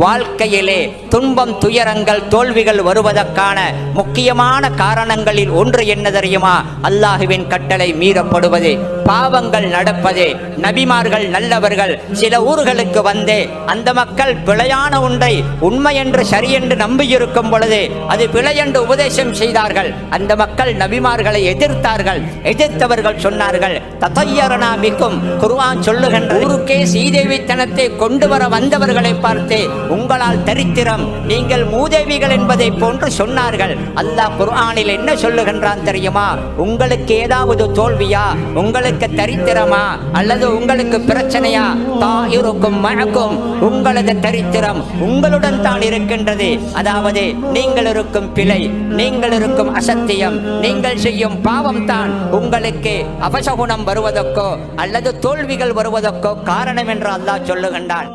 வாழ்க்கையிலே துன்பம் துயரங்கள் தோல்விகள் வருவதற்கான முக்கியமான காரணங்களில் ஒன்று என்ன தெரியுமா? அல்லாஹுவின் கட்டளை மீறப்படுவது பாவங்கள் நடப்பது நபிமார்கள் நல்லவர்கள் சில ஊர்களுக்கு வந்தே அந்த மக்கள் பிழையான ஒன்றை உண்மை என்று சரியென்று நம்பியிருக்கும் பொழுது அது பிழை என்று உபதேசம் செய்தார்கள். அந்த மக்கள் நபிமார்களை எதிர்த்தார்கள். எதிர்த்தவர்கள் சொன்னார்கள் தத்தையரணா மிக்கும். குருவான் சொல்லுகின்ற ஊருக்கே சீதேவித்தனத்தை கொண்டு வர வந்தவர்களை பார்த்து உங்களால் தரித்திரம். நீங்கள் மூதேவிகள் என்பதை போன்று சொன்னார்கள். அல்லாஹ் குர்ஆனில் என்ன சொல்லுகின்றான் தெரியுமா? உங்களுக்கு ஏதாவது தோல்வியா? உங்களுக்கு தரித்திரமா? அல்லது உங்களுக்கு பிரச்சனையா? தாயிருக்கும் மழக்கும் உங்களது தரித்திரம் உங்களுடன் தான் இருக்கின்றது. அதாவது நீங்கள் இருக்கும் பிழை நீங்கள் இருக்கும் அசத்தியம் நீங்கள் செய்யும் பாவம் தான் உங்களுக்கு அபசகுணம் வருவதற்கோ அல்லது தோல்விகள் வருவதற்கோ காரணம் என்று அல்லாஹ் சொல்லுகின்றான்.